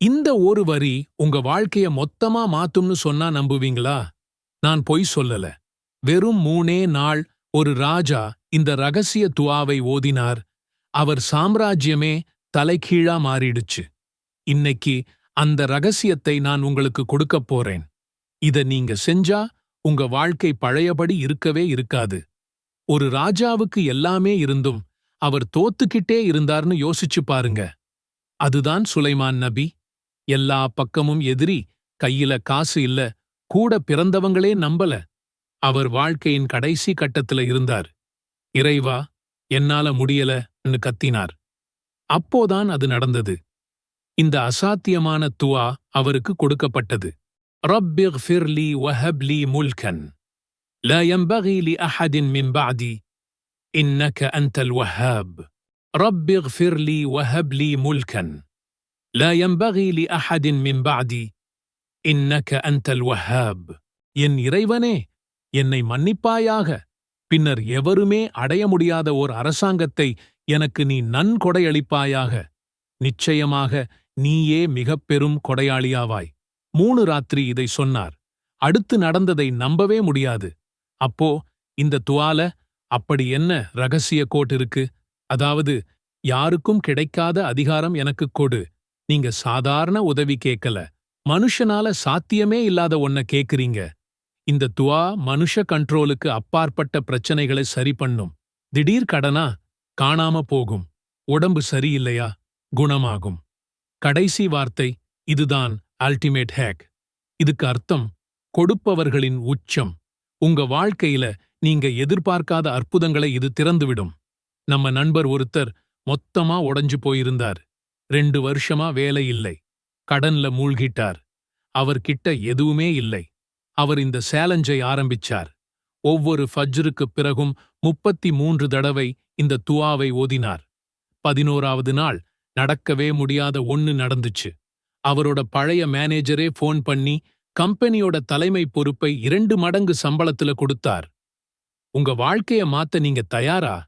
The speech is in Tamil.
இந்த ஒரு வரி உங்க வாழ்க்கைய மொத்தமா மாத்தும்னு சொன்னா நம்புவீங்களா? நான் பொய் சொல்லல. வெறும் மூணே நாள் ஒரு ராஜா இந்த ரகசிய துவாவை ஓதினார். அவர் சாம்ராஜ்யமே தலைகீழா மாறிடுச்சு. இன்னைக்கு அந்த ரகசியத்தை நான் உங்களுக்கு கொடுக்கப் போறேன். இத நீங்க செஞ்சா உங்க வாழ்க்கை பழையபடி இருக்கவே இருக்காது. ஒரு ராஜாவுக்கு எல்லாமே இருந்தும் அவர் தோத்துக்கிட்டே இருந்தார்னு யோசிச்சு பாருங்க. அதுதான் சுலைமான் நபி. எல்லா பக்கமும் எதிரி கையில காசு இல்ல கூட பிறந்தவங்களே நம்பல அவர் வாழ்க்கையின் கடைசி கட்டத்துல இருந்தார் இறைவா என்னால முடியலன்னு கத்தினார் அப்போதான் அது நடந்தது இந்த அசாத்தியமான துவா அவருக்கு கொடுக்கப்பட்டது ரப்பிஃபிர் லீ வஹப் லீ முல்கன் لا ينبغي لأحد من بعدي إنك أنت الوهاب رب اغفر لي وهب لي ملكا لا ينبغي لأحد من بعدي إنك أنت الوهاب என் இறைவனே என்னை மன்னிப்பாயாக பின்னர் எவருமே அடைய முடியாத ஓர் அரசாங்கத்தை எனக்கு நீ நன்கொடையளிப்பாயாக நிச்சயமாக நீயே மிகப் பெரும் கொடையாளியாவாய் மூணு ராத்திரி இதை சொன்னார் அடுத்து நடந்ததை நம்பவே முடியாது அப்போ இந்த துவால அப்படி என்ன ரகசிய கோட் இருக்கு அதாவது யாருக்கும் கிடைக்காத அதிகாரம் எனக்கு கொடு நீங்க சாதாரண உதவி கேட்கல மனுஷனால சாத்தியமே இல்லாத ஒன்ன கேக்குறீங்க. இந்த துவா மனுஷ கண்ட்ரோலுக்கு அப்பாற்பட்ட பிரச்சனைகளை சரி பண்ணும். திடீர் கடனா? காணாம போகும். உடம்பு சரியில்லையா? குணமாகும். கடைசி வார்த்தை இதுதான் அல்டிமேட் ஹேக் இதுக்கு அர்த்தம் கொடுப்பவர்களின் உச்சம். உங்க வாழ்க்கையில நீங்க எதிர்பார்க்காத அற்புதங்களை இது திறந்துவிடும். நம்ம நண்பர் ஒருத்தர் மொத்தமா உடைஞ்சு போயிருந்தார். ரெண்டு வருஷமா வேலை இல்லை. கடன்ல மூழ்கிட்டார். அவர்கிட்ட எதுவுமே இல்லை. அவர் இந்த சேலஞ்சை ஆரம்பிச்சார். ஒவ்வொரு ஃபஜ்ருக்குப் பிறகும் முப்பத்தி மூன்று தடவை இந்த துவாவை ஓதினார். பதினோராவது நாள் நடக்கவே முடியாத ஒன்னு நடந்துச்சு. அவரோட பழைய மேனேஜரே ஃபோன் பண்ணி கம்பெனியோட தலைமை பொறுப்பை இரண்டு மடங்கு சம்பளத்துல கொடுத்தார். உங்க வாழ்க்கைய மாத்த நீங்க தயாரா?